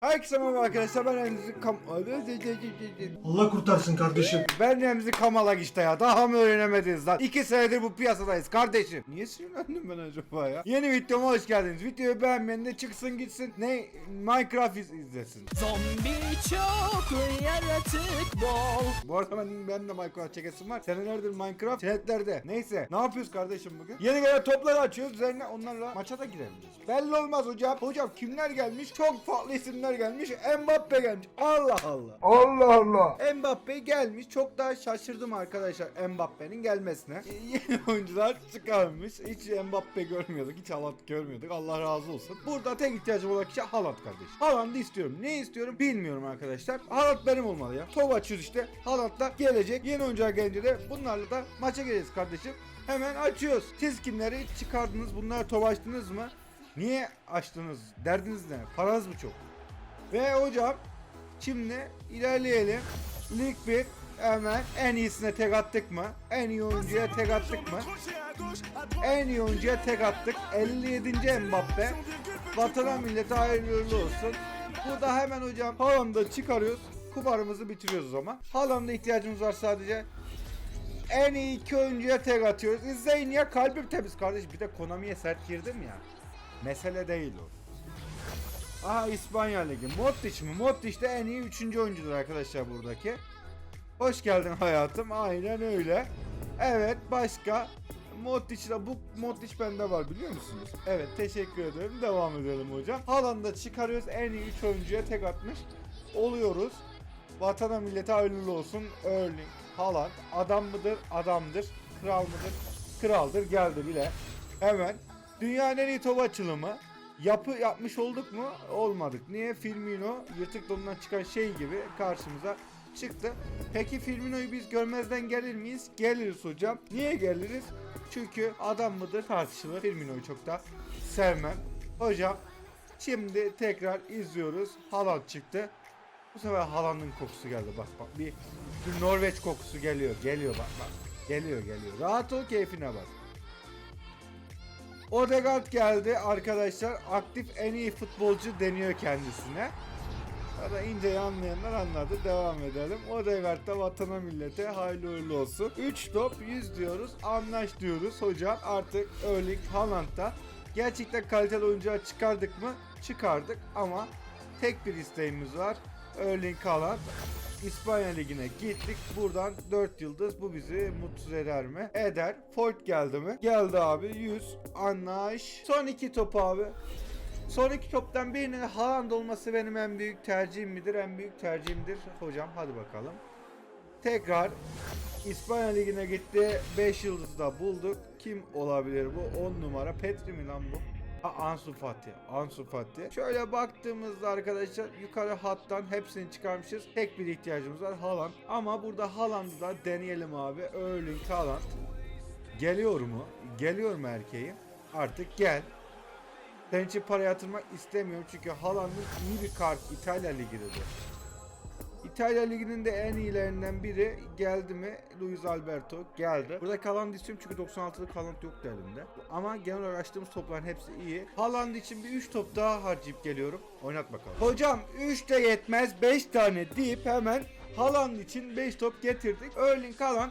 Herkese merhaba arkadaşlar ben Remzi Kam... Allah kurtarsın kardeşim. Ben Remzi Kamalak işte ya daha mı öğrenemediniz lan? İki senedir bu piyasadayız kardeşim. Niye sinirlendim ben acaba ya? Yeni videoma hoş geldiniz. Videoyu beğenmeyen de çıksın gitsin. Ne? Minecraft iz- izlesin. Zombi çok yaratık bol Bu arada benim, benim de Minecraft çekesim var. Senelerdir Minecraft senetlerde. Neyse ne yapıyoruz kardeşim bugün? Yeni gelen topları açıyoruz. Üzerine onlarla maça da girebiliriz. Belli olmaz hocam. Hocam kimler gelmiş? Çok farklı isimler gelmiş. Mbappe gelmiş. Allah Allah. Allah Allah. Mbappe gelmiş. Çok daha şaşırdım arkadaşlar Mbappe'nin gelmesine. Yeni oyuncular çıkarmış. Hiç Mbappe görmüyorduk. Hiç Haaland görmüyorduk. Allah razı olsun. Burada tek ihtiyacım olan kişi Haaland kardeş. Haaland'ı istiyorum. Ne istiyorum bilmiyorum arkadaşlar. Haaland benim olmalı ya. Top açıyoruz işte. Haaland'la gelecek. Yeni oyuncular gelince de bunlarla da maça geleceğiz kardeşim. Hemen açıyoruz. Siz kimleri çıkardınız? Bunları top açtınız mı? Niye açtınız? Derdiniz ne? Paranız mı çok? Ve hocam şimdi ilerleyelim. Lig 1 hemen en iyisine tek attık mı? En iyi oyuncuya tek attık mı? En iyi oyuncuya tek attık. 57. Mbappe. Vatana millete hayırlı olsun. Burada hemen hocam Haaland'ı çıkarıyoruz. Kuparımızı bitiriyoruz o zaman. Haaland'a ihtiyacımız var sadece. En iyi iki oyuncuya tek atıyoruz. İzleyin ya kalbim temiz kardeş. Bir de Konami'ye sert girdim ya. Mesele değil o. Aha İspanya Ligi. Modric mi? Modric de en iyi 3. oyuncudur arkadaşlar buradaki. Hoş geldin hayatım. Aynen öyle. Evet başka. Modric de bu Modric bende var biliyor musunuz? Evet teşekkür ederim. Devam edelim hocam. Haaland'ı çıkarıyoruz. En iyi 3 oyuncuya tek atmış oluyoruz. Vatana millete hayırlı olsun. Erling Haaland adam mıdır? Adamdır. Kral mıdır? Kraldır. Geldi bile. Hemen dünyanın en iyi top açılımı. Yapı yapmış olduk mu? Olmadık. Niye? Firmino yırtık donundan çıkan şey gibi karşımıza çıktı. Peki Firmino'yu biz görmezden gelir miyiz? Geliriz hocam. Niye geliriz? Çünkü adam mıdır tartışılır. Firmino'yu çok da sevmem. Hocam şimdi tekrar izliyoruz. Haaland çıktı. Bu sefer Haaland'ın kokusu geldi. Bak bak bir, bir Norveç kokusu geliyor. Geliyor bak bak. Geliyor geliyor. Rahat ol keyfine bak. Odegaard geldi arkadaşlar. Aktif en iyi futbolcu deniyor kendisine. Ya da ince anlayanlar anladı. Devam edelim. Odegaard da vatana millete hayırlı uğurlu olsun. 3 top 100 diyoruz. Anlaş diyoruz. Hocam artık Erling Haaland'da gerçekten kaliteli oyuncular çıkardık mı? Çıkardık ama tek bir isteğimiz var. Erling Haaland İspanya Ligi'ne gittik. Buradan 4 yıldız. Bu bizi mutsuz eder mi? Eder. Fort geldi mi? Geldi abi. 100. Anlaş. Son iki top abi. Son iki toptan birinin Haaland olması benim en büyük tercihim midir? En büyük tercihimdir. Hocam hadi bakalım. Tekrar İspanya Ligi'ne gitti. 5 yıldız da bulduk. Kim olabilir bu? 10 numara. Petri mi lan bu? Ansu Fati. Ansu Fati. Şöyle baktığımızda arkadaşlar yukarı hattan hepsini çıkarmışız. Tek bir ihtiyacımız var. Haaland. Ama burada Haaland'ı da deneyelim abi. Erling Haaland. Geliyor mu? Geliyor mu erkeğim? Artık gel. Senin için para yatırmak istemiyorum çünkü Haaland'ın iyi bir kart İtalya Ligi'de de. İtalya Ligi'nin de en iyilerinden biri geldi mi? Luis Alberto geldi. Burada Haaland istiyorum çünkü 96'lık Haaland yoktu elimde. Ama genel olarak açtığımız topların hepsi iyi. Haaland için bir 3 top daha harcayıp geliyorum. Oynat bakalım. Hocam 3 de yetmez 5 tane deyip hemen Haaland için 5 top getirdik. Erling Haaland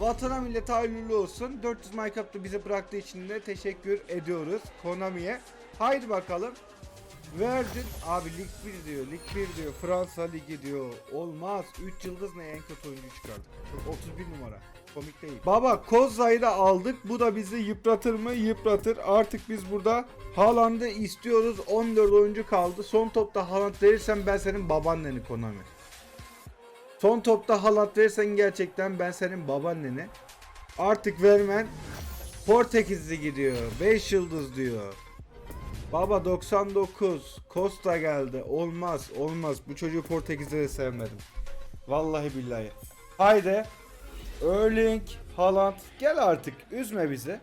Vatana millete hayırlı olsun. 400 Minecraft'ı bize bıraktığı için de teşekkür ediyoruz Konami'ye. Haydi bakalım. Verdin. Abi Lig 1 diyor. Lig 1 diyor. Fransa Ligi diyor. Olmaz. 3 yıldız ne en kötü oyuncu çıkardık. Çok 31 numara. Komik değil. Baba Koza'yı da aldık. Bu da bizi yıpratır mı? Yıpratır. Artık biz burada Haaland'ı istiyoruz. 14 oyuncu kaldı. Son topta Haaland verirsen ben senin babaanneni Konami. Son topta Haaland verirsen gerçekten ben senin babaanneni. Artık vermen Portekizli gidiyor. 5 yıldız diyor. Baba 99. Costa geldi. Olmaz, olmaz. Bu çocuğu Portekiz'de de sevmedim. Vallahi billahi. Haydi. Erling Haaland gel artık. Üzme bizi.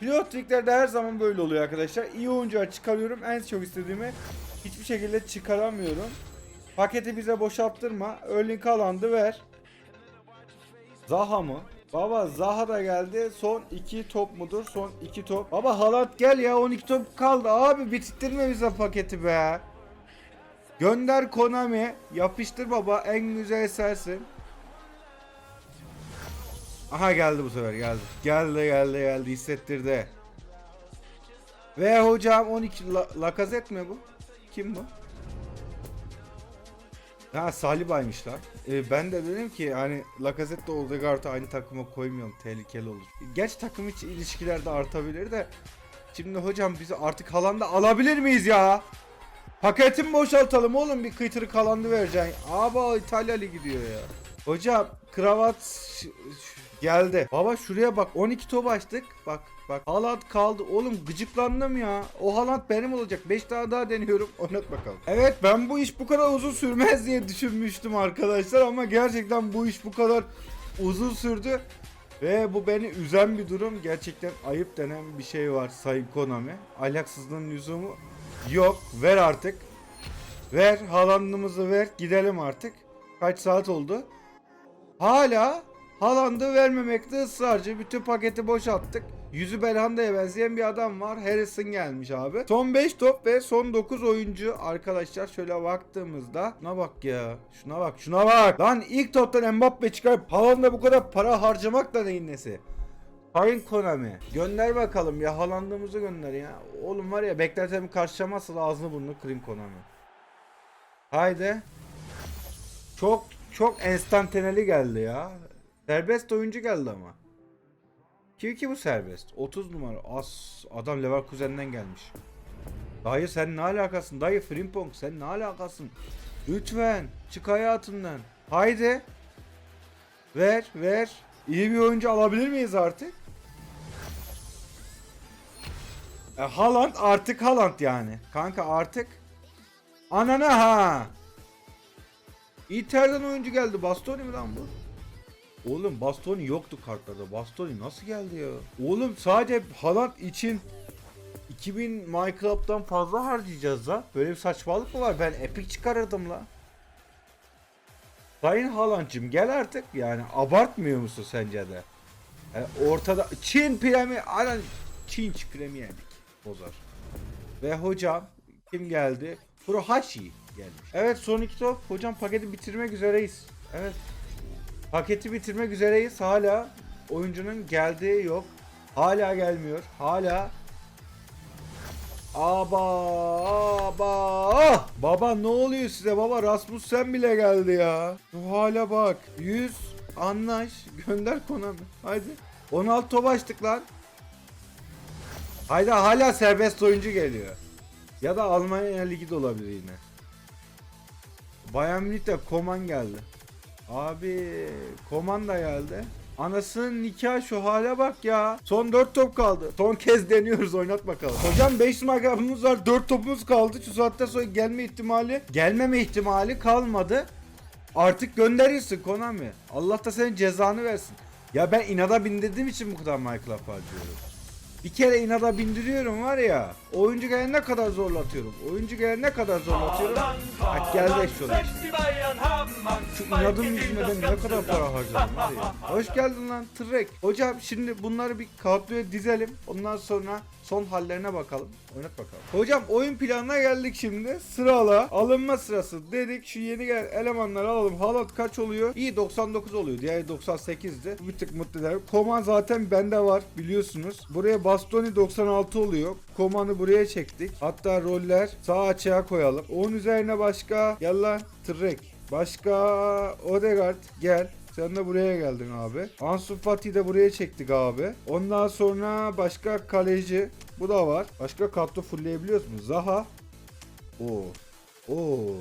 Pilot liglerde her zaman böyle oluyor arkadaşlar. İyi oyuncular çıkarıyorum. En çok istediğimi hiçbir şekilde çıkaramıyorum. Paketi bize boşalttırma. Erling Haaland'ı ver. Zaha mı? Baba Zaha da geldi. Son 2 top mudur? Son 2 top. Baba Haaland gel ya 12 top kaldı. Abi bitirtme bize paketi be. Gönder Konami. Yapıştır baba. En güzel sensin. Aha geldi bu sefer geldi. Geldi geldi geldi hissettirdi. Ve hocam 12 La, Lacazette mi bu? Kim bu? Ha Saliba'ymış lan. Ee, ben de dedim ki hani Lacazette ile Odegaard'ı aynı takıma koymuyorum tehlikeli olur. Gerçi takım içi ilişkiler de artabilir de Şimdi hocam bizi artık Haaland'ı alabilir miyiz ya? Paketimi boşaltalım oğlum bir kıytırı kalandı vereceksin. Aba İtalya Ligi diyor ya. Hocam kravat geldi. Baba şuraya bak 12 top açtık. Bak bak Haaland kaldı. Oğlum gıcıklandım ya. O Haaland benim olacak. 5 tane daha deniyorum. Oynat bakalım. Evet ben bu iş bu kadar uzun sürmez diye düşünmüştüm arkadaşlar. Ama gerçekten bu iş bu kadar uzun sürdü. Ve bu beni üzen bir durum. Gerçekten ayıp denen bir şey var Sayın Konami. Ahlaksızlığın lüzumu yok. Ver artık. Ver. Haaland'ımızı ver. Gidelim artık. Kaç saat oldu? Hala Haaland'ı vermemekte ısrarcı. Bütün paketi boşalttık. Yüzü Belhanda'ya benzeyen bir adam var. Harrison gelmiş abi. Son 5 top ve son 9 oyuncu arkadaşlar şöyle baktığımızda. Şuna bak ya. Şuna bak şuna bak. Lan ilk toptan Mbappe çıkarıp Haaland'a bu kadar para harcamak da neyin nesi? Sayın Konami. Gönder bakalım ya Haaland'ımızı gönder ya. Oğlum var ya beklentimi karşılamazsa ağzını burnunu kırayım Konami. Haydi. Çok çok enstantaneli geldi ya. Serbest oyuncu geldi ama. Kim ki bu serbest? 30 numara. As adam Leverkusen'den gelmiş. Dayı sen ne alakasın? Dayı Frimpong sen ne alakasın? Lütfen çık hayatımdan. Haydi. Ver ver. İyi bir oyuncu alabilir miyiz artık? E, Haaland artık Haaland yani. Kanka artık. Anana ha. Inter'den oyuncu geldi. Bastoni mi lan bu? Oğlum Bastoni yoktu kartlarda. Bastoni nasıl geldi ya? Oğlum sadece Haaland için 2000 Minecraft'tan fazla harcayacağız la. Böyle bir saçmalık mı var? Ben Epic çıkarırdım la. Sayın Haaland'cım gel artık yani abartmıyor musun sence de? Yani ortada Çin Premier Anan Çin Premier Lig bozar. Ve hocam kim geldi? Furuhashi gelmiş. Evet son iki top. Hocam paketi bitirmek üzereyiz. Evet. Paketi bitirmek üzereyiz. Hala oyuncunun geldiği yok. Hala gelmiyor. Hala. Aba aba. Ah! Baba ne oluyor size? Baba Rasmussen bile geldi ya. Şu hale bak. 100 anlaş. Gönder Konami Haydi. 16 top açtık lan. Haydi hala serbest oyuncu geliyor. Ya da Almanya Ligi de olabilir yine. Bayern Münih'te Koman geldi Abi Koman da geldi Anasının nikahı şu hale bak ya. Son 4 top kaldı. Son kez deniyoruz oynat bakalım. Hocam 5 makamımız var 4 topumuz kaldı. Şu saatten sonra gelme ihtimali gelmeme ihtimali kalmadı. Artık gönderirsin Konami. Allah da senin cezanı versin. Ya ben inada bindirdiğim için bu kadar Minecraft harcıyorum. Bir kere inada bindiriyorum var ya. Oyuncu gelene ne kadar zorlatıyorum. Oyuncu gelene ne kadar zorlatıyorum. Bak geldi eşyalar işte. Şu inadım yüzünden ne kadar para harcadım var ya. Hoş geldin lan tırrek. Hocam şimdi bunları bir kadroya dizelim. Ondan sonra son hallerine bakalım. Oynat bakalım. Hocam oyun planına geldik şimdi. Sırala alınma sırası dedik. Şu yeni gel elemanları alalım. Halat kaç oluyor? İyi 99 oluyor. Diğer 98'di. Bu Bir tık mutlu eder. Koman zaten bende var biliyorsunuz. Buraya Bastoni 96 oluyor. Komanı buraya çektik. Hatta roller sağ açığa koyalım. Onun üzerine başka gel lan tırrek. Başka Odegaard gel. Sen de buraya geldin abi. Ansu Fati'yi de buraya çektik abi. Ondan sonra başka kaleci. Bu da var. Başka kadro fullleyebiliyoruz mu? Zaha. Oo. Oo.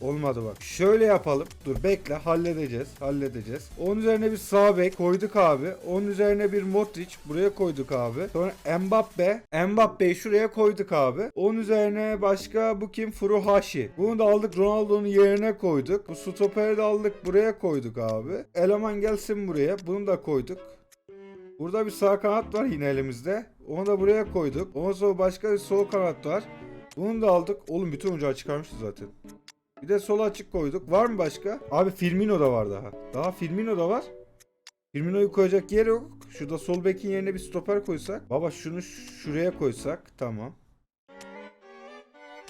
Olmadı bak. Şöyle yapalım. Dur bekle halledeceğiz. Halledeceğiz. Onun üzerine bir sağ bek koyduk abi. Onun üzerine bir Modric buraya koyduk abi. Sonra Mbappe. Mbappe'yi şuraya koyduk abi. Onun üzerine başka bu kim? Furuhashi. Bunu da aldık Ronaldo'nun yerine koyduk. Bu stoperi de aldık buraya koyduk abi. Eleman gelsin buraya. Bunu da koyduk. Burada bir sağ kanat var yine elimizde. Onu da buraya koyduk. Ondan sonra başka bir sol kanat var. Bunu da aldık. Oğlum bütün oyuncağı çıkarmıştı zaten. Bir de sol açık koyduk. Var mı başka? Abi Firmino da var daha. Daha Firmino da var. Firmino'yu koyacak yer yok. Şurada sol bekin yerine bir stoper koysak. Baba şunu şuraya koysak. Tamam.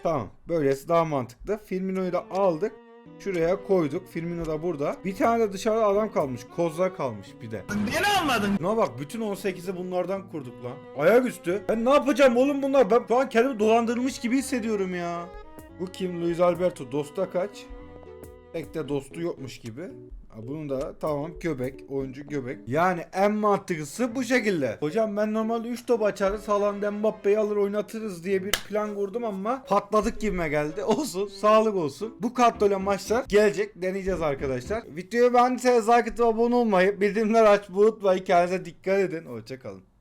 Tamam. Böylesi daha mantıklı. Firmino'yu da aldık. Şuraya koyduk. Firmino da burada. Bir tane de dışarıda adam kalmış. Kozla kalmış bir de. Beni almadın. Ne bak bütün 18'i bunlardan kurduk lan. Ayaküstü. Ben ne yapacağım oğlum bunlar? Ben şu an kendimi dolandırılmış gibi hissediyorum ya. Bu kim? Luis Alberto. Dosta kaç? Pek de dostu yokmuş gibi. Ha, Bunun da tamam göbek. Oyuncu göbek. Yani en mantıklısı bu şekilde. Hocam ben normalde 3 top açarız. Haaland Mbappe'yi alır oynatırız diye bir plan kurdum ama patladık gibime geldi. Olsun. Sağlık olsun. Bu kadroyla maçlar gelecek. Deneyeceğiz arkadaşlar. Videoyu beğendiyseniz like abone olmayı, bildirimler açmayı unutmayın. Kendinize dikkat edin. Hoşçakalın.